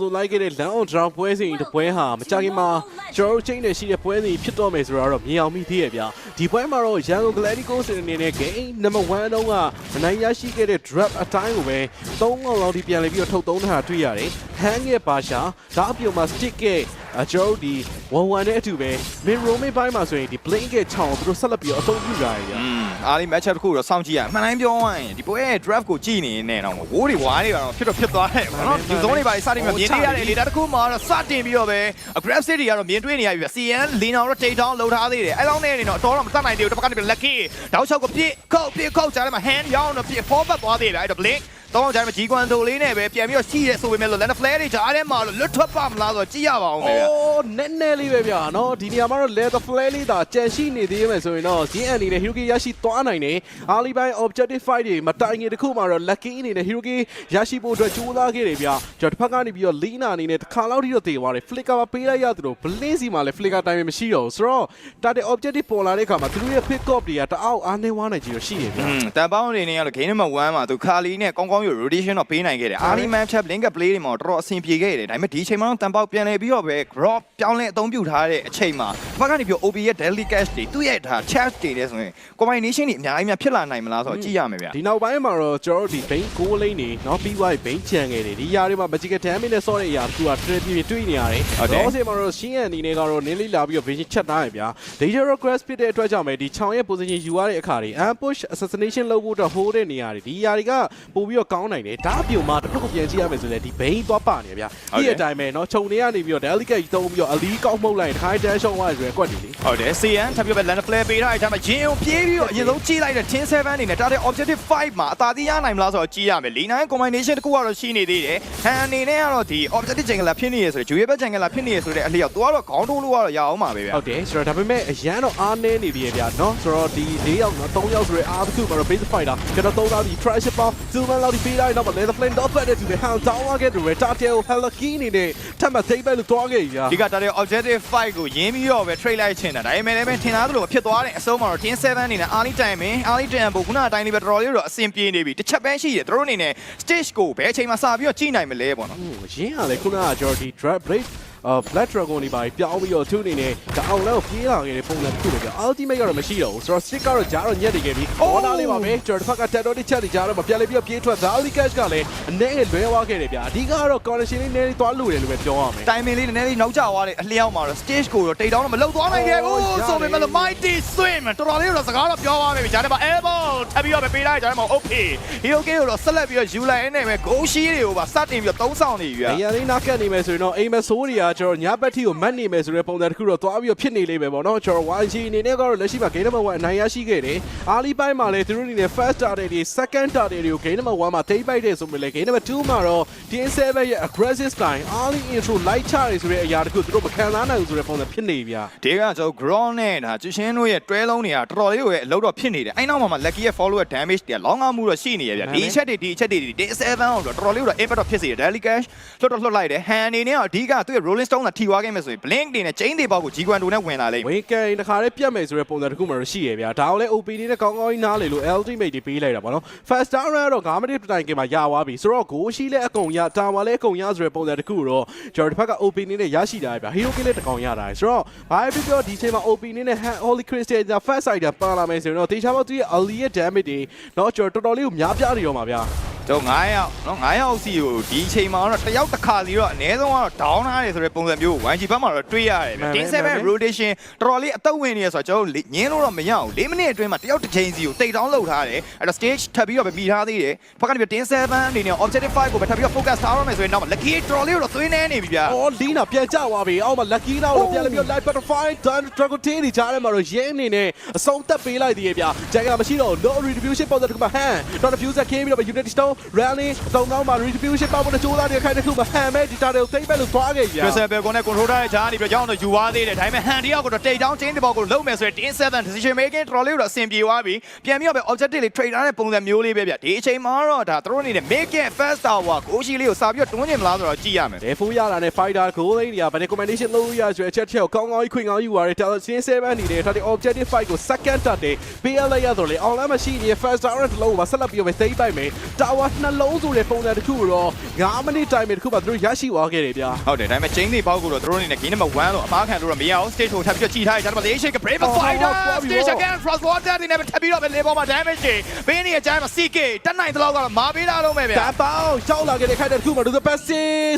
ဆိုလိုက်ခဲ့တဲ့ land on draw ပွဲစဉ်တစ်ပွဲဟာမကြခင်မှာကျွန်တော်တို့ချိန်နဲ့ရှိတဲ့ပွဲစဉ်ဖြစ်တော့မယ်ဆိုတော့မြင်အောင်မိသေးရဲ့ဗျာဒီပွဲမှာတော့ရန်ကုန် Galacticos အနေနဲ့ game number 1တုန်းကမနိုင်ရရှိခဲ့တဲ့ drop အတိုင်းကိုပဲ၃កောင်လောက်ဒီပြန်လည်ပြီးတော့ထုတ်သုံးထားတာတွေ့ရတယ် hang ရဲ့ပါရှာဒါအပြုံမှာ stick ရဲ့ အကျော်ဒီ1-1နဲ့အတူပဲ min roaming ဘိုင်းမှာဆိုရင်ဒီ blink ရဲ့ချောင်းကိုသူတို့ဆက်လက်ပြီးတော့အသုံးပြုကြရဗျာอืมအားလေး match up တစ်ခုတော့စောင့်ကြည့်ရမှန်တိုင်းပြောရရင်ဒီပွဲရဲ့ draft ကိုကြည့်နေနေတော့ဝိုးတွေဝါးတွေကတော့ဖြစ်တော့ဖြစ်သွားတယ်ပေါ့နော်ဒီဇုံးတွေပါစတင်ပြီးမြင်တွေ့ရတဲ့လေဒါတစ်ခုမှတော့စတင်ပြီးတော့ပဲ aggressive city ကတော့မြင်တွေ့နေရပြီ CN လင်းအောင်တော့ take down လုပ်ထားသေးတယ်အဲ့လောက်နဲ့နေတော့အတော်တော့မတတ်နိုင်သေးဘူးတစ်ပတ်ကနေ lucky တောက်ချောက်ကပြစ်ခုတ်ပြစ်ခုတ်ကြားထဲမှာ hand ရောင်းတော့ပြစ် forward သွားသေးတယ်အဲ့တော့ blink တော့ကြားထဲမှာကြီးကွန်တိုလေးနဲ့ပဲပြန်ပြီးတော့ရှိရဲဆိုပေမဲ့လို့ land flare တွေကြားထဲမှာတော့လွတ်ထွက်ပါမလားဆိုတော့ကြည့်ရပါအောင်ပဲဗျာအိုးနည်းနည်းလေးပဲဗျာနော်ဒီနေရာမှာတော့ leather flare လေးသာကြန့်ရှိနေသေးမယ်ဆိုရင်တော့ ZN အနေနဲ့ Hiroki ရရှိသွားနိုင်တယ်အားလီပိုင်း objective fight တွေမတိုင်ခင်တခုမှာတော့ lucky အနေနဲ့ Hiroki ရရှိဖို့အတွက်ကြိုးစားခဲ့တယ်ဗျာကျွန်တော်တစ်ဖက်ကနေပြီးတော့ Lina အနေနဲ့တစ်ခါလောက်ထိတော့တည်သွားတယ် flicker မှာပေးလိုက်ရသလို blink စီမှာလည်း flicker တိုင်းပဲမရှိတော့ဘူးဆိုတော့ target objective ပေါ်လာတဲ့အခါမှာသူတို့ရဲ့ pick up တွေကတအားအားနေဝါနိုင်ကြည့်တော့ရှိတယ်ဗျာอืมတန်ပေါင်းအနေနဲ့ကတော့ game number 1မှာသူခါလီနဲ့ကောင်းကောင်းရ rotation တော့ပေးနိုင်ခဲ့တယ်။ early match up link play တွေမှာတော့တော်တော်အဆင်ပြေခဲ့တယ်။ဒါပေမဲ့ဒီအချိန်မှာတော့တန်ပေါက်ပြန်လဲပြီးတော့ပဲ drop ပြောင်းလဲအသုံးပြုထားတဲ့အချိန်မှာဘက်ကနေပြီး OB ရဲ့ daily cash တွေသူ့ရဲ့ဒါ chat တွေနဲ့ဆိုရင် combination တွေအများကြီးများဖြစ်လာနိုင်မလားဆိုတော့ကြည့်ရမယ်ဗျာ ဒီနောက်ပိုင်းမှာတော့ကျွန်တော်တို့ဒီ bane goal lane နေเนาะပြီးသွားပြီ bane ချန်ခဲ့တယ်ဒီຢာတွေမှာ magic damage နဲ့ဆော့တဲ့အရာသူက trade ပြတွေ့နေရတယ် ဟုတ်တယ် တော့အချိန်မှာတော့ရှင်းရန်အနေနဲ့ကတော့နင်းလေးလာပြီးတော့ vision ချက်ထားရဗျာ dangerous grass ဖြစ်တဲ့အတွက်ကြောင့်ပဲဒီချောင်ရဲ့ position ယူရတဲ့အခါတွေ ambush assassination လုပ်ဖို့တော့ hold တဲ့နေရာတွေဒီຢာတွေကပို့ပြီးတော့ ကောင်းနိုင်တယ်ဒါအပြုံမှာတစ်ခုခုပြန်ကြည့်ရမယ်ဆိုလဲဒီ bane သွားပါနေဗျာဒီအတိုင်းပဲเนาะခြုံနေရနေပြီးတော့ delicate ကြီးသုံးပြီးတော့ elite ကောက်မှုတ်လိုက်ခိုင်း dash shot ဝါရွယ်ကွက်နေလေ ဟုတ်တယ် CN ထပ်ပြီးပဲ land flare ပေးထားတဲ့အချိန်မှာရင်ကိုပြေးပြီးတော့အရင်ဆုံးကြည့်လိုက်တဲ့ tin 7အနေနဲ့ target objective 5မှာအသာသီးရနိုင်မလားဆိုတော့ကြည့်ရမယ်လီနိုင်း combination တစ်ခုကတော့ရှိနေသေးတယ်ဟန်အနေနဲ့ကတော့ဒီ objective jungle ဖြစ်နေရဆိုတော့ Juve jungle ဖြစ်နေရဆိုတဲ့အလျောက်သူကတော့ခေါင်းထိုးလို့ကတော့ရအောင်ပါပဲဗျာ ဟုတ်တယ်ဆိုတော့ဒါပေမဲ့အရန်တော့အားနည်းနေသေးရဲ့ဗျာเนาะဆိုတော့ဒီ၄ယောက်เนาะ၃ယောက်ဆိုရဲအားတစ်ခုမှာတော့ base fighter ကျွန်တော်သုံးတော့ဒီ trash ball ဇူမန်လောက် ဒီပေးလိုက်တော့ leather flame တော့ဖက်တဲ့သူတွေ hand down ခဲ့တယ် tatel helaki နေနဲ့ထပ်မသိပ်ပဲလို့တွားခဲ့ပြီဗျာဒီကတာတဲ့ objective 5ကိုရင်းပြီးတော့ပဲ trade လိုက်ချင်တာဒါပေမဲ့လည်းပဲထင်သားသလိုဖြစ်သွားတယ်အဆုံးမှာတော့ tin 7အနေနဲ့ early time မှာ early time ပုံခုနအတိုင်းလေးပဲတော်တော်လေးတော့အဆင်ပြေနေပြီတစ်ချက်ပဲရှိတယ်သူတို့အနေနဲ့ stage ကိုဘယ်အချိန်မှာစပြီးတော့ကြည့်နိုင်မလဲပေါ့နော်ဟိုရင်းကလည်းခုနကကျွန်တော်ဒီ drag break အာ black dragon တွေပါပြောင်းပြီးတော့သူ့အနေနဲ့ဒါအောင်လည်းပြေးလာခဲ့တဲ့ပုံစံတစ်ခုပဲဗျာ ultimate ကတော့မရှိတော့ဘူးဆိုတော့ stick ကတော့ဂျားတော့ညက်နေခဲ့ပြီ order လေးပါပဲကျွန်တော်တစ်ဖက်က tetto တစ်ချက်တွေဂျားတော့မပြန်လေပြီးတော့ပြေးထွက် Zali Cash ကလည်းအနေနဲ့လွဲသွားခဲ့တယ်ဗျာအဓိကကတော့ connection လေးနည်းနည်းသွားလို့တယ်လို့ပဲပြောရမယ် timing လေးနည်းနည်းလေးနောက်ကျသွားတယ်အလျောက်မှာတော့ stage ကိုတော့တိတ်တောင်းတော့မလုံသွားနိုင်ခဲ့ဘူး Oh, ဆိုပေမဲ့ရတယ် mighty swim တော်တော်လေးတော့စကားတော့ပြောပါမယ်ဂျာထဲမှာ elbow ထပ်ပြီးတော့ပဲပေးလိုက်ဂျာထဲမှာ okay hero k ကိုတော့ဆက်လက်ပြီးတော့ယူလိုက်နေပဲ goal sheet တွေကိုပါစတင်ပြီးတော့သုံးဆောင်နေပြီအရာလေးနားကတ်နေမယ်ဆိုရင်တော့အိမ်မဆိုးတွေကကျွန်တော်ညဘက်ထီကိုမတ်နေမယ်ဆိုတဲ့ပုံစံတစ်ခုတော့သွားပြီးတော့ဖြစ်နေလိမ့်မယ်ပေါ့နော်ကျွန်တော် YG အနေနဲ့ကတော့လက်ရှိမှာ game number 1အနိုင်ရရှိခဲ့တယ်အားလီပိုင်းမှာလည်းသူတို့အနေနဲ့ first starter တွေ second starter တွေကို game number 1မှာထိပိုက်တယ်ဆိုပေမဲ့လည်း game number 2မှာတော့ TN7 ရဲ့ aggressive style အားလီ intro light ချတယ်ဆိုတဲ့အရာတစ်ခုသူတို့မခံစားနိုင်ဘူးဆိုတဲ့ပုံစံဖြစ်နေဗျာဒီကကျွန်တော် ground နဲ့ဒါကျရှင်တို့ရဲ့တွဲလုံးတွေကတော်တော်လေးကိုရဲ့အလုပ်တော့ဖြစ်နေတယ်အဲ့နောက်မှာမှ lucky ရဲ့ follow ရဲ့ damage တွေကလောင်းကားမှုတော့ရှိနေရဗျဒီအချက်တွေဒီအချက်တွေဒီ7အောင်တော့တော်တော်လေးကိုတော့ impact တော့ဖြစ်စေတယ် daily cash လွတ်တော့လွတ်လိုက်တယ် hand အနေနဲ့တော့အဓိကသူ့ရဲ့ rolling stone ကထိသွားခဲ့မယ်ဆိုရင် blink တွေနဲ့ chain တွေပေါက်ကို G Quanto နဲ့ဝင်လာလိမ့်မယ်ဝင်းကန်တခါလေးပြတ်မယ်ဆိုတဲ့ပုံစံတစ်ခုမှတော့ရှိရဗျာဒါအောင်လဲ OP နဲ့ကောင်းကောင်းကြီးနားလေလို့ ultimate တွေပေးလိုက်တာပေါ့နော် first down ကတော့9မိနစ်တိုင်ကမှာရသွားပြီဆိုတော့ goal ရှိလဲအကုန်ရတာဝါလဲအကုန်ရဆိုတဲ့ပုံစံတစ်ခုတော့ကျွန်တော်တစ်ဖက်က OP နဲ့ရရှိတာဗျာ hero kill လည်းတကောင်ရတာဆိုတော့ဘာပဲပြောဒီချိန်မှာ OP နဲ့ holy crystal က first side ပါလာမယ်ဆိုရင်တော့တေချာပေါက်သူရဲ့ ali ရဲ့ damage တွေတော့ကျွန်တော်တော်တော်လေးကိုများပြားနေတော့မှာဗျာ တော့9ယောက်နော်9ယောက်စီကိုဒီအချိန်မှာတော့တယောက်တစ်ခါစီတော့အနည်းဆုံးကတော့ down ထားတယ်ဆိုတဲ့ပုံစံမျိုးကို YG ဘက်မှာတော့တွေးရတယ်မှန်ဗျပါ tin မှန်ပါ7 rotation တော်တော်လေးအသက်ဝင်နေရဆိုတော့ကျွန်တော်တို့ညင်းလို့တော့မရအောင်၄မိနစ်အတွင်းမှာတယောက်တစ်ချိန်စီကိုတိတ် down လုပ်ထားတယ်အဲ့တော့ stage ထပ်ပြီးတော့ပဲမိထားသေးတယ်ဖက်ကနေပြီး tin 7အနေနဲ့ objective 5ကိုပဲထပ်ပြီးတော့ focus ထားရမယ်ဆိုရင်တော့ lucky တော်တော်လေးတော့သွင်းနေနေပြီဗျာအော်လီနာပြန်ကြသွားပြီအောက်မှာ lucky နာတော့ပြန်လည်းပြီးတော့ light butterfly done dragon tail တွေကြားထဲမှာတော့ရင်းအနေနဲ့အဆုံးသက်ပေးလိုက်သေးရဲ့ဗျာဂျန်ကမရှိတော့ no retribution ပုံစံတစ်ခုမှာ hand တော့ diffuser ခင်းပြီးတော့ unity stone rally တုံတော့မှာ retribution ပေါက်ဖို့တချိုးသားတွေခိုင်းတစ်ခုမှာ hand မဲ့ data တွေကိုသိမ့်မဲ့လို့သွားခဲ့ဗျာ Crystal Bell ကိုနဲ့ control ထားတဲ့ဂျာနေပြီးတော့ကြောင်းတော့ယူသွားသေးတယ်ဒါပေမဲ့ hand တယောက်ကတော့ take down chain တစ်ပေါက်ကိုလုံးမယ်ဆိုရင် tin 7 decision making တော်တော်လေးတော့အဆင်ပြေသွားပြီပြန်ပြီးတော့ပဲ objective လေး trade ထားတဲ့ပုံစံမျိုးလေးပဲဗျဒီအချိန်မှာတော့ဒါသူတို့အနေနဲ့ make it first tower ကိုရှိလေးကိုစာပြီးတော့တွန်းကျင်မလားဆိုတော့ကြည့်ရမယ်လေဖိုးရတာနဲ့ fighter goal lane တွေကဘယ် recommendation လုပ်ရဆိုတဲ့အချက်ချက်ကိုကောင်းကောင်းကြီးခွင့်ကောင်းယူသွားတယ် Talent 7အနေနဲ့ထားတဲ့ objective fight ကို second တက်တယ် PL ရတော့လေ online မှာရှိနေတဲ့ first round တစ်လုံးကိုဆက်လက်ပြီးတော့သိမ့်ပိုက်မယ် tower Nova နှလုံးဆိုတဲ့ပုံစံတစ်ခုကိုတော့9မိနစ်တိုင်တစ်ခုမှသူတို့ရရှိသွားခဲ့တယ်ဗျာဟုတ်တယ်ဒါပေမဲ့ chain တွေပေါက်ကိုတော့သူတို့အနေနဲ့ game number 1လို့အမားခံလို့တော့မရအောင် stage ကိုထပ်ပြီးကြည့်ထားကြတယ်ဒါပေမဲ့ shake brave fighter stage again cross water ဒီနဲ့ထပ်ပြီးတော့ပဲလေပေါ်မှာ damage တွေဘင်းနေအကြမ်းမှာ CK တက်နိုင်တဲ့လောက်ကတော့မာပေးတာလုံးပဲဗျာတန်ပေါင်းရှောက်လာခဲ့တဲ့ခိုက်တဲ့တစ်ခုမှသူ the best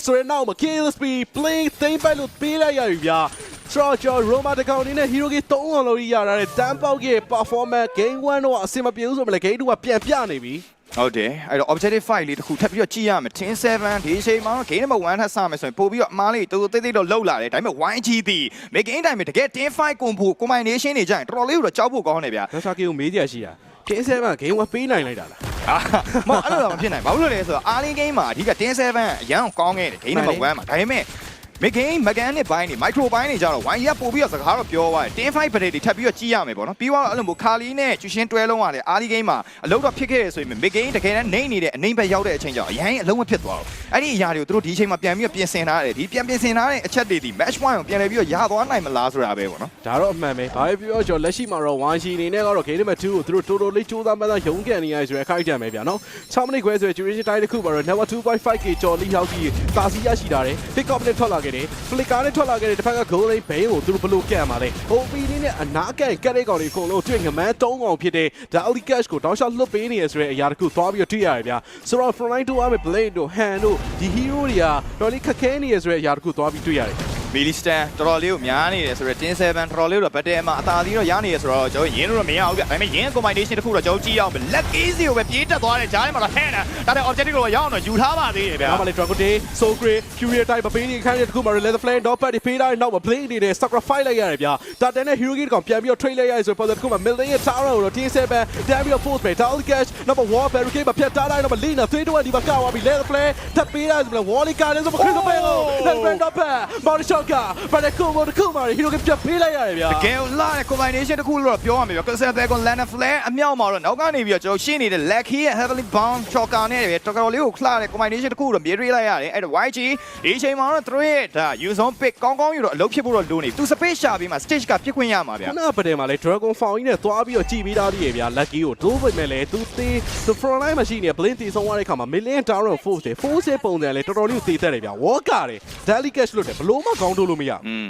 ဆိုရင်နောက်မှာ kill speed play သိမ့်ပိုက်လို့ပေးလိုက်ရပြီဗျာ Straw Jaw Roma တကောင်အနေနဲ့ Hero ကြီး3အောင်လို့ရရတဲ့တန်ပေါက်ရဲ့ performance game 1တော့အဆင်မပြေဘူးဆိုမှလည်း game 2ကပြန်ပြနေပြီ ဟုတ်တယ်အဲ့တော့ objective fight လေးတစ်ခုထပ်ပြီးတော့ကြည့်ရမယ် tin 7ဒီအချိန်မှာတော့ game number 1ထပ်စမယ်ဆိုရင်ပို့ပြီးတော့အမားလေးတူတူတိတ်တိတ်တော့လှုပ်လာတယ်ဒါပေမဲ့ YG တီ make game time တကယ် tin 5 combo combination တွေကြရင်တော်တော်လေးကိုတော့ကြောက်ဖို့ကောင်းတယ်ဗျာ။ဒါဆိုကေကိုမေးကြရရှိတာ။ Game 7 game 1ပေးနိုင်လိုက်တာလားအာမဟုတ်အဲ့လိုတော့မဖြစ်နိုင်ဘာလို့လဲဆိုတော့ early game မှာအဓိက10 7အရန်ကောင်းခဲ့တယ် game number 1မှာဒါပေမဲ့ mid game mechanic ဘိုင်းနေ micro ဘိုင်းနေကြတော့1 year ပို့ပြီးတော့စကားတော့ပြောသွားတယ်10 5 break တွေထပ်ပြီးတော့ကြည့်ရမယ်ပေါ့နော်ပြီးတော့အဲ့လိုမျိုးခါလီနဲ့ကျူရှင်းတွဲလုံးရတယ် early game မှာအလုပ်တော့ဖြစ်ခဲ့ရဆိုရင် mid game တကယ်တမ်းနေနေတဲ့အနှိမ့်ဘက်ရောက်တဲ့အချိန်ကျတော့အရင်အလုံးမဖြစ်သွားဘူးအဲ့ဒီအရာတွေကိုသူတို့ဒီအချိန်မှာပြန်ပြီးတော့ပြင်ဆင်ထားတယ်ဒီပြန်ပြင်ဆင်ထားတဲ့အချက်တွေဒီ match 1ကိုပြန်လည်ပြီးတော့ရသွားနိုင်မလားဆိုတာပဲပေါ့နော်။ဒါတော့အမှန်ပဲ။ဘာပဲပြောကျွန်တော်လက်ရှိမှာတော့ 1G အနေနဲ့ကတော့ game number 2ကိုသူတို့တော်တော်လေးစူးစမ်းမှန်းရုံးကန်နေရဆိုရခိုက်ကြံပဲဗျာနော်။6မိနစ်ခွဲဆိုရ duration time တစ်ခုမှာတော့ number 2.5k ကျော်လေးရောက်ပြီးတာစီရရှိတာတယ်။ pick up နဲ့ထွက်လာခဲ့တယ်။ flicker နဲ့ထွက်လာခဲ့တယ်တစ်ဖက်က goal line ဘိန်းကိုသူတို့ဘယ်လိုကန်ပါလဲ။ OP လေးနဲ့အနာကန်ကက်တဲ့ကောင်တွေအကုန်လုံးတွေ့ငမန်း3ကောင်ဖြစ်တဲ့ the only cash ကိုတောင်းလျှောက်လွတ်ပေးနေရဆိုတဲ့အရာတစ်ခုသွားပြီးတော့တွေ့ရတယ်ဗျာ။ဆိုတော့ front line တို့အမေ blade တို့ hand တို့ဒီ hero တွေကတော်လေးခက်ခဲနေရဆိုတဲ့အရာတစ်ခုသွားပြီးတွေ့ရတယ် မီလီစတန်တော်တော်လေးကိုများနေတယ်ဆိုတော့တင်း7တော်တော်လေးတော့ဗတ်တဲမှာအသာသီးတော့ရနေရဆိုတော့ကျွန်တော်ရင်းလို့တော့မရဘူးဗျဒါပေမဲ့ရင်း combination တစ်ခုတော့ကျွန်တော်ကြည့်ရအောင် luck easy ကိုပဲပြေးတက်သွားတယ်ဂျားထဲမှာတော့ဟဲ့တာဒါတဲ့ objective ကိုရောက်အောင်တော့ယူထားပါသေးတယ်ဗျာ ။ဒါမှလည်း Dragon Day, So Great, Fury type မပေးနေခိုင်းတဲ့တခုမှ Leather Flame Dog Pad တွေပေးလိုက်နောက်မှာ Blade အနေနဲ့ sacrifice လိုက်ရတယ်ဗျာ။ဒါတန်တဲ့ Hero Gate ကောင်ပြန်ပြီးတော့ trade လိုက်ရတယ်ဆိုတော့တခုမှ Million ရဲ့ Tower ကိုတော့ T7 ပြန်ပြီးတော့ Force Bay, Tower Cash နောက်မှာ Wall Barricade မှာဖြတ်ထားလိုက်တော့ Lina 3 to 1ဒီမှာကောက်သွားပြီ Leather Flame ထပ်ပေးလိုက်ဆိုတော့ Wall လေးကားနေဆိုတော့ Crystal Bell Leather Flame Dog Pad, Body Shot က But the combo တခုမှ Hero Gate ပြန်ပေးလိုက်ရတယ်ဗျာတကယ်လာတဲ့ combination တစ်ခုလို့တော့ပြောရမယ်ဗျာ Crystal Dragon Lana Flare အမြောက်မှာတော့နောက်ကနေပြီးတော့ကျွန်တော်ရှင်းနေတဲ့ Lucky ရဲ့ Heavily Bound Choker နဲ့ပဲတော်တော်လေးကိုခလာတဲ့ combination တစ်ခုတော့မြေတွေးလိုက်ရတယ်အဲ့တော့ YG ဒီအချိန်မှာတော့သူတို့ရဲ့ဒါ use on pick ကောင်းကောင်းယူတော့အလုပ်ဖြစ်ဖို့တော့လိုနေသူ space ရှာပြီးမှ stage ကပြစ်ခွင့်ရမှာဗျာခဏပတယ်မှာလဲ Dragon Fall ကြီးနဲ့သွားပြီးတော့ကြည်ပြီးသားသေးရဲ့ဗျာ Lucky ကိုတိုးပိတ်မဲ့လဲသူသေး the front line မှာရှိနေတဲ့ Blink တီဆုံးသွားတဲ့ခါမှာ Million Tower Force တွေ Force ရဲ့ပုံစံလဲတော်တော်လေးကိုသေးသက်တယ်ဗျာ Walker တွေ Daily Cash လို့တယ်ဘလို့မှကောင်းတိုးလို့မရဘူးอืม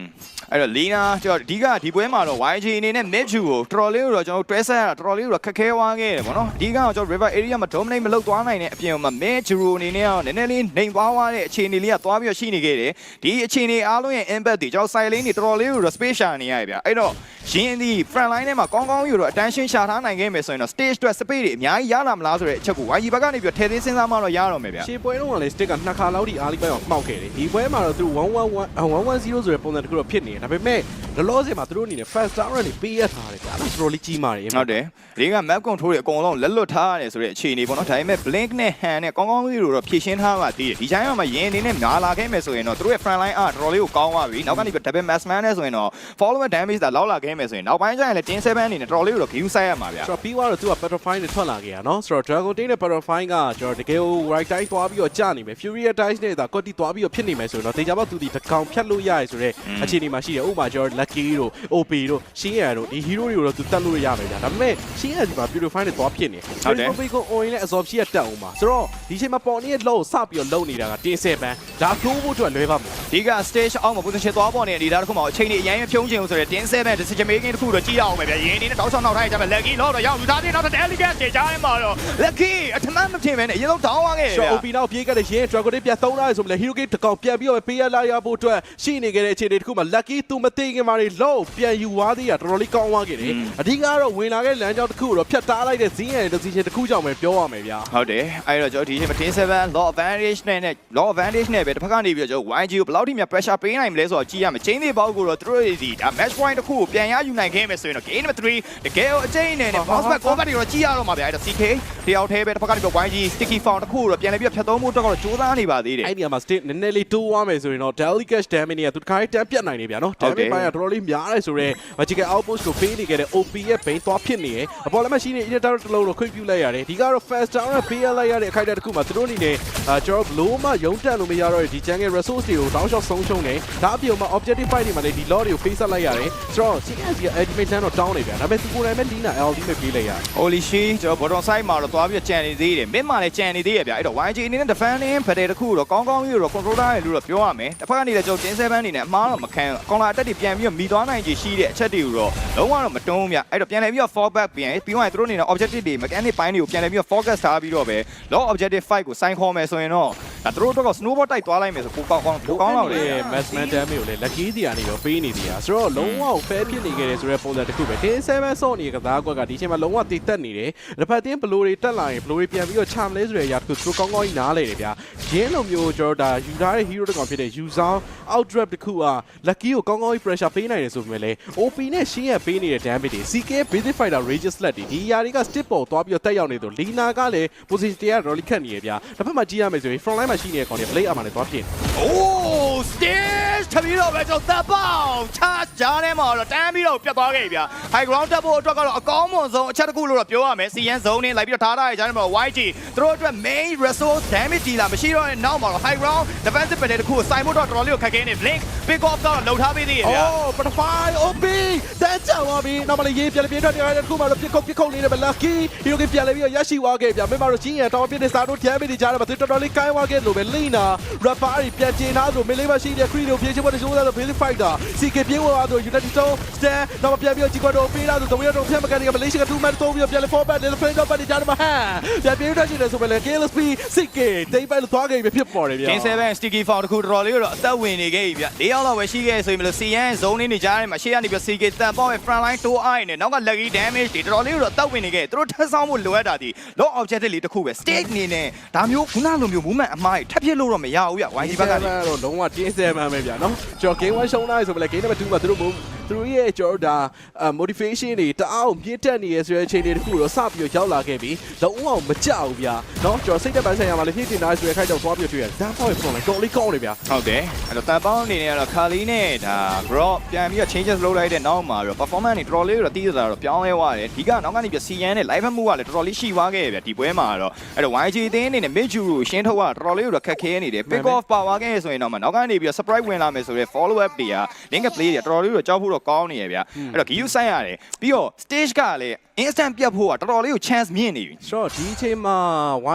အဲ့တော့လီနာကျွန်တော်အဓိကဒီပွဲမှာတော့ YG အနေနဲ့ mid view ကိုတော်တော်လေးကိုတော့ကျွန်တော်တွဲဆက်ရတာတော်တော်လေးကိုတော့ခက်ခဲသွားခဲ့တယ်ဗောနော်အဓိကတော့ကျွန်တော် river area မှာ dominate မလုပ်သွားနိုင်တဲ့အပြင်မှာ mid view အနေနဲ့ကတော့နည်းနည်းလေးနှိမ်သွားသွားတဲ့အခြေအနေလေးကသွားပြီးတော့ရှိနေခဲ့တယ်ဒီအခြေအနေအားလုံးရဲ့ impact တွေကျွန်တော် side lane တွေတော်တော်လေးကိုတော့ space ရှာနေရတယ်ဗျအဲ့တော့ရင်းဒီ front line ထဲမှာကောင်းကောင်းယူတော့ attention ရှာထားနိုင်ခဲ့မယ်ဆိုရင်တော့ stage အတွက် space တွေအများကြီးရလာမလားဆိုတဲ့အချက်ကို YG ဘက်ကနေပြီးတော့ထည့်သွင်းစဉ်းစားမှတော့ရတော့မယ်ဗျရှေ့ပွဲတော့ကလည်း stick ကနှစ်ခါလောက်ထိအားလိပိုင်အောင်မှောက်ခဲ့တယ်ဒီပွဲမှာတော့သူ111 110ဆိုတဲ့ပုံစံတစ်ခုတော့ဖြစ်နေတယ်ဒါပေမဲ့လောလောဆယ်မှာသူတို့အနေနဲ့ first tower နဲ့ပေးရထားတယ်ဗျာအဲ့ဒါတော်တော်လေးကြီးမာတယ်ဟုတ်တယ်ဒီက map control တွေအကုန်လုံးလက်လွတ်ထားရတယ်ဆိုတဲ့အခြေအနေပေါ့နော်ဒါပေမဲ့ blink နဲ့ hand နဲ့ကောင်းကောင်းလေးတို့တော့ဖြည့်ရှင်းထားပါသေးတယ်ဒီချိန်မှာရင်းအနေနဲ့များလာခဲ့မယ်ဆိုရင်တော့သူတို့ရဲ့ front line အားတော်တော်လေးကိုကောင်းသွားပြီနောက်ကနေပြီး double mass man နဲ့ဆိုရင်တော့ follower damage ဒါလောက်လာခဲ့မယ်ဆိုရင်နောက်ပိုင်းကျရင်လည်း10 7အနေနဲ့တော်တော်လေးကိုတော့ view ဆိုင်ရမှာဗျာဆိုတော့ပြီးသွားတော့သူက Butterfly နဲ့ထွက်လာခဲ့ရနော်ဆိုတော့ Dragon Day နဲ့ Butterfly ကကျွန်တော်တကယ်ကို right time သွားပြီးတော့ကြာနေမယ် Fury Dice နဲ့ဒါ Cotti သွားပြီးတော့ဖြစ်နေမယ်ဆိုတော့တေချာပေါက်သူဒီတကောင်ဖြတ်လို့ရရဆိုတော့အခြေအနေမှာရှိတယ်ဥပမာကျွန်တော် Lucky တို့ OP တို့ Shin Air တို့ဒီ hero တွေကိုတော့သူတက်လို့ရမယ်ကြာဒါပေမဲ့ Shin Air ဒီမှာ Purify နဲ့သွားဖြစ်နေဟုတ်တယ် Purify ကို on နဲ့ absorption တက်အောင်ပါဆိုတော့ဒီချိန်မှာပေါ်နေတဲ့ low စပြီးတော့လုံနေတာကတင်း7ပန်းဒါထိုးဖို့အတွက်လွဲပါမယ် ဒီက stage အောက်မှာ position သွားပေါ်နေတဲ့အနေဒါတစ်ခုမှာအချိန်ကြီးအရင်ဖြုံးချင်လို့ဆိုတော့10 7 decision making တစ်ခုတော့ကြည့်ရအောင်ပဲဗျာရင်းအနေနဲ့တောက်ချောင်းနောက်ထားရကြမယ် lucky လောက်တော့ရောက်ယူသားပြီးနောက်တဲ့ elegant တွေကြားထဲမှာတော့ lucky အထမမထင်ပဲနဲ့အရင်ဆုံးတောင်းသွားခဲ့တယ်ရှော့ဗျာ OP နောက်ပြေးခဲ့တဲ့ရင်း Dragon တွေပြန်သုံးလာရဆိုမလဲ Hero Gate တကောင်ပြန်ပြီးတော့ပေးရလာရဖို့အတွက်ရှိနေခဲ့တဲ့အခြေအနေတစ်ခုမှာ Lucky သူမသိခင်မှာတွေလို့ပြန်ယူသွားသေးတာတော်တော်လေးကောင်းသွားခဲ့တယ်အဓိကတော့ဝင်လာခဲ့လမ်းကြောင်းတစ်ခုကိုတော့ဖြတ်တားလိုက်တဲ့ဇင်းရန် decision တစ်ခုကြောင့်ပဲပြောရမယ်ဗျာဟုတ်တယ်အဲ့တော့ကျွန်တော်ဒီအချိန်မှာ10 7 law advantage နဲ့နဲ့ law advantage နဲ့ပဲတစ်ဖက်ကနေပြီးတော့ကျွန်တော် YG ကိုဘယ်လောက်ထိများ pressure ပေးနိုင်မလဲဆိုတော့ကြည့်ရမယ် chain တွေပေါက်ကိုတော့သူတို့ဒီဒါ match point တစ်ခုကိုပြန်ရယူနိုင်ခဲ့မယ်ဆိုရင်တော့ game number 3တကယ်ကိုအကျိန်းနဲ့ bounce back combat တွေတော့ကြည့်ရတော့မှာဗျာအဲ့တော့ CK တယောက်တည်းပဲတစ်ဖက်ကနေပြီး YG sticky found တစ်ခုကိုတော့ပြန်လဲပြီးဖြတ်သုံးမှုတော့တော့စူးစမ်းနေပါသေးတယ်အဲ့ဒီမှာ state နည်းနည်းလေးတိုးသွားမယ်ဆိုရင်တော့ delicate damage တွေကသူတစ်ခါတန်းပြတ်နိုင်နေဗျာနော်ဟုတ်တယ် damage ပိုင်းကတော်တော်လေးများတယ်ဆိုတော့ magical outpost ကိုပေးနေခဲ့တဲ့ OP ရဲ့ bane သွားဖြစ်နေတယ်အပေါ်လည်းမရှိနေ inner tower တစ်လုံးတော့ခွင့်ပြုလိုက်ရတယ်ဒီကတော့ fast tower နဲ့ပေးရလိုက်ရတဲ့အခိုက်အတန့်တစ်ခုမှာသူတို့အနေနဲ့အာကျွန်တော်ဘလို့မှရုံးတက်လို့မရတော့တဲ့ဒီ jungle resource တွေကိုတောင်းက်လျှောက်ဆုံးရှုံးတယ်ဒါအပြင်မှာ objective fight တွေမှာလည်းဒီ law တွေကို face လိုက်ရတယ်ဆိုတော့ CNC က ultimate တန်းတော့တောင်းနေဗျာဒါပေမဲ့သူကိုယ်တိုင်ပဲဒီနာ ultimate ပေးလိုက်ရတယ် Holy shit ကျွန်တော် bottom side မှာတော့သွားပြီးကြံနေသေးတယ် mid မှာလည်းကြံနေသေးရဗျအဲ့တော့ YG အနေနဲ့ defending ဖက်တယ်တခုတော့ကောင်းကောင်းကြီးတော့ controller ရလို့တော့ပြောရမယ်တစ်ဖက်ကနေလည်းကျွန်တော်10 7အနေနဲ့အမားတော့မခံကောင်လာတက်တွေပြန်ပြီးတော့မိသွားနိုင်ခြေရှိတဲ့အချက်တွေကိုတော့လုံးဝတော့မတွန်းဘူးဗျအဲ့တော့ပြန်လည်ပြီးတော့ fall back ပြန်ပြီးတော့သူတို့အနေနဲ့ objective တွေ mechanic ပိုင်းတွေကိုပြန်လည်ပြီးတော့ focus ထားပြီးတော့ပဲ low objective fight ကိုစိုင်းခေါ်မယ်ဆိုရင်တော့ဒါသူတို့တော့ snowball တိုက်သွားလိုက်မယ်ဆိုပိုကောင်းကောင်းပိုကောင်းတော့လေ mass man damage ကိုလည်း lucky တီကနေတော့ပေးနေသေးတာဆိုတော့လုံးဝ fair ဖြစ်နေခဲ့တယ်ဆိုတဲ့ပုံစံတစ်ခုပဲတင်း7ဆော့နေတဲ့ကစားကွက်ကဒီအချိန်မှာလုံးဝတည်တက်နေတယ်တစ်ဖက်တင်းဘလိုတွေတက်လာရင်ဘလိုတွေပြန်ပြီးတော့ချမလဲဆိုတဲ့အရာတစ်ခုသူတို့ကောင်းကောင်းကြီးနားလေတယ်ဗျာရင်းလိုမျိုးကျွန်တော်ဒါယူထားတဲ့ hero တစ်ကောင်ဖြစ်တဲ့ user out drop တစ်ခုက lucky ကိုကောင်းကောင်းကြီး pressure ပေးနိုင်တယ်ဆိုပေမဲ့လည်း OP နဲ့ရှင်းရပေးနေတဲ့ damage တွေ CK basic fighter rages slot တွေဒီအရာတွေက stick ပေါ်သွားပြီးတော့တက်ရောက်နေသူလီနာကလည်း position တရားတော်လိခတ်နေရဗျာတစ်ဖက်မှာကြည့်ရမယ်ဆိုရင် front line မှာရှိနေတဲ့ကောင်တွေ play အမှလည်းသွားဖြစ်နေโอ้ stage ထပြီးတော့ပဲကျွန်တော်တပ်ပေါင်ချားကြားထဲမှာတော့တန်းပြီးတော့ပြတ်သွားခဲ့ပြီဗျာ high ground တက်ဖို့အတွက်ကတော့အကောင်းမွန်ဆုံးအချက်တစ်ခုလို့တော့ပြောရမယ် CN zone နဲ့လိုက်ပြီးတော့ထားထားရကြားထဲမှာ YG သူတို့အတွက် main resource damage ဒီလာမရှိတော့တဲ့နောက်မှာတော့ high ground defensive battle တစ်ခုကိုစိုင်ဖို့တော့တော်တော်လေးကိုခက်ခဲနေ blink pick off တော့လှုပ်ထားပေးသေးရဲ့ဗျာ Oh, butterfly OP တန်းချသွားပြီ။နောက်မှလည်းရေးပြန်လည်းပြင်းထွက်နေတဲ့တစ်ခုမှတော့ပြစ်ခုတ်ပြစ်ခုတ်နေတယ်ပဲ lucky hero ကပြန်လည်းပြီးတော့ရရှိသွားခဲ့ဗျာ။မင်းမတို့ချင်းရတောင်းပြစ်နေစားတို့ damage တွေကြားထဲမှာသူတော်တော်လေးကိုင်းသွားခဲ့လို့ပဲလိမ့်တာ rapper တွေပြန်ကျင်သားဆိုမင်းလေးမရှိတဲ့ creed ကိုပြေးချဖို့တချို့ဆို basic fighter CK ပြေးသွားဆို unity stone stand နောက်မှပြန်ပြီးတော့ကြီးကတော့ပေးတာဆိုတော့တော့ဖျက်မကန်နေကမလေးရှိက2 man သုံးပြီးတော့ပြန်လည်း fall back လည်း friend တော့ပတ်နေကြားထဲမှာဟမ်ပြန်ပြေးထွက်ရှိတယ်ဆိုပဲလေ KLSP CK တိတ်ပိုက်လို့သွားခဲ့ပြီဖြစ်ပေါ်တယ်ဗျာ Game 7 sticky foul တခုတော်တော်လေးတော့အသက်ဝင်နေခဲ့ပြီဗျ၄ယောက်လောက်ပဲရှိခဲ့ဆိုရင်မလို့ CN zone လေးနေကြားထဲမှာရှေ့ကနေပြီး CK တန်ပေါက်ရဲ့ front line တိုးအိုင်းနဲ့နောက်က lucky damage တွေတော်တော်လေးတော့အသက်ဝင်နေခဲ့သူတို့ထပ်ဆောင်ဖို့လိုအပ်တာဒီ low objective လေးတစ်ခုပဲ stake နေနဲ့ဒါမျိုးခုနလိုမျိုး movement အမှားကြီးထပ်ဖြစ်လို့တော့မရဘူးဗျ YG ဘက်ကနေတော့လုံးဝတင်းဆဲမှန်းပဲဗျာနော်ကျွန်တော် game 1ရှုံးလိုက်ဆိုပေမဲ့ game number 2မှာသူတို့ သူတို့ရဲ့ကျွန်တော်ဒါ motivation တွေတအားမြင့်တက်နေရဆိုတဲ့အချိန်တွေတခုတော့စပြီးတော့ရောက်လာခဲ့ပြီလုံးဝမကြောက်ဘူးဗျာနော်ကျွန်တော်စိတ်သက်ပိုင်းဆိုင်ရာမှာလည်းဖြည့်တင်ထားဆိုတဲ့ခိုက်တော့သွားပြီးတွေ့ရတယ် down point from လိုက်တော်လေးကောင်းနေဗျာဟုတ်တယ်အဲ့တော့တန်ပေါင်းအနေနဲ့ကတော့ခါလီနဲ့ဒါ grow ပြန်ပြီးတော့ changes လုပ်လိုက်တဲ့နောက်မှာတော့ performance တွေတော်တော်လေးတော့တီးတာတော့ပြောင်းလဲသွားတယ်ဒီကနောက်ကနေပြီး CN နဲ့ live မှုကလည်းတော်တော်လေးရှိသွားခဲ့ဗျဒီပွဲမှာတော့အဲ့တော့ YG အသင်းအနေနဲ့ mid ju ကိုရှင်းထုတ်ရတော်တော်လေးတော့ခက်ခဲနေတယ် pick off ပါသွားခဲ့ဆိုရင်တော့မှနောက်ကနေပြီး surprise ဝင်လာမယ်ဆိုတော့ follow up တွေက link play တွေတော်တော်လေးတော့ကြောက်ဖို့တော့ကောင်းနေရဗျအဲ့တော့ GU ဆိုင်ရတယ်ပြီးတော့ stage ကလည်း instant ပြတ်ဖို့ကတော်တော်လေးကို chance မြင့်နေပြီဆိုတော့ဒီအချိန်မှာ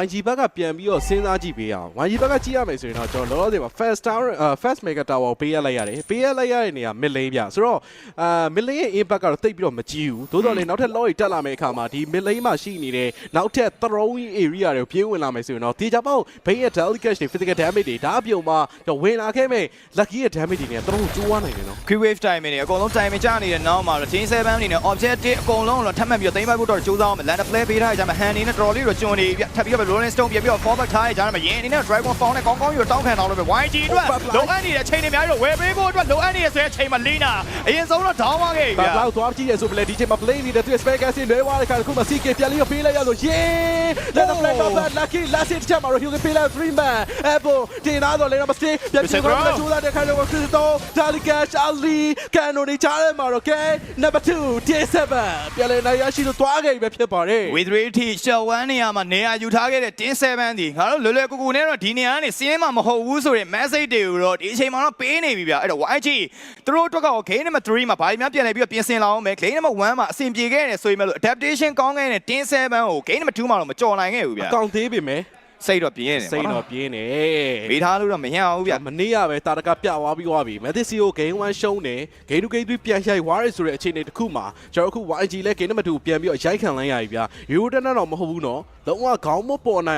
YG ဘက်ကပြန်ပြီးတော့စဉ်းစားကြည့်ပေးအောင် YG ဘက်ကကြည့်ရမယ်ဆိုရင်တော့ကျွန်တော်လောလောဆယ်မှာ fast tower fast mega tower ကိုပေးရလိုက်ရတယ်ပေးရလိုက်ရတဲ့နေရာ mid lane ဗျဆိုတော့အာ mid lane ရဲ့ impact ကတော့တိတ်ပြီးတော့မကြီးဘူးသို့တော်လည်းနောက်ထပ် law တွေတက်လာမယ့်အခါမှာဒီ mid lane မှာရှိနေတဲ့နောက်ထပ် throwing area တွေကိုပြေးဝင်လာမယ်ဆိုရင်တော့တေချာပေါက်ဘေးရဲ့ delicate တွေ physical damage တွေဒါအပြုံမှာကျွန်တော်ဝင်လာခဲ့မဲ့ lucky ရဲ့ damage တွေနဲ့တော်တော်ကျိုးသွားနိုင်တယ်နော် Q wave timing တွေအကုန်လုံး timing ကျနေတဲ့နောက်မှာတော့ Chain 7အနေနဲ့ objective အကုန်လုံးတော့ထပ်မှတ်ပြီးတော့သိမ်းပိုက်ဖို့တော့ကြိုးစားအောင်မယ် land play ပေးထားကြမှာ hand အနေနဲ့တော်တော်လေးတော့ကျွန်းနေပြီထပ်ပြီးတော့ rolling stone ပြန်ပြီးတော့ fall back ထားရကြမှာရင်းအနေနဲ့ dragon fall နဲ့ကောင်းကောင်းပြီးတော့တောင်းခံအောင်လုပ်မယ် YG အတွက်လိုအပ်နေတဲ့ချိန်တွေများတော့ဝယ်ပေးဖို့အတွက်လိုအပ်နေတဲ့ဆိုတဲ့ချိန်မှာ Lina အရင်ဆုံးတော့ down သွားခဲ့ပြီဘာဗျာလောက်သွားကြည့်ရဆိုပလဲဒီချိန်မှာ play နေတဲ့သူ့ spec gas တွေလွဲသွားတဲ့ခါခုမှ CK ပြန်လေးပေးလိုက်ရဆို yeah let the play not bad lucky last hit ချက်မှာတော့ Hugh ပေးလိုက် three man apple တင်လာတော့ Lena mistake ပြန်ပြီးတော့ကျိုးလာတဲ့ခါတော့ Crystal Dalicash Ali Canon တွေချားတဲ့မှာတော့ okay number 2 T7 ပြန်လဲနိုင်ရရှိလို့သွားခဲ့ပြီပဲဖြစ်ပါတယ် with 3 t shell 1နေရာမှာနေရာယူထားခဲ့တဲ့ tin 7ဒီငါတို့လွယ်လွယ်ကူကူနဲ့တော့ဒီနေရာကနေစီးမှာမဟုတ်ဘူးဆိုတဲ့ message တွေကိုတော့ဒီအချိန်မှာတော့ပေးနေပြီဗျာအဲ့တော့ YG သူတို့အတွက်က game number 3မှာဘာတွေများပြန်လဲပြီးတော့ပြင်ဆင်လာအောင်မယ် game number 1မှာအဆင်ပြေခဲ့တယ်ဆိုရင်မဲ့လို့ adaptation ကောင်းခဲ့တဲ့ tin 7ကို game number 2မှာတော့မကြော်နိုင်ခဲ့ဘူးဗျာအကောင့်သေးပြီမယ် စိတ်တော့ပြင်းနေတယ်စိတ်ပေါ့တော့နော်ပြင်းနေပေးထားလို့တော့မရဘူးဗျာမနေ့ကပဲတာတကပြသွားပြီးသွားပြီမက်သစ်စီကို game 1ရှုံးတယ် game 2 game 3ပြန်ရိုက်သွားရဲဆိုတဲ့အခြေအနေတစ်ခုမှာကျွန်တော်အခု YG လဲ game 2ပြန်ပြီးတော့ရိုက်ခံလိုက်ရပြီဗျာ Euro တက်တော့မဟုတ်ဘူးနော်လုံးဝခေါင်းမပေါ်နိုင်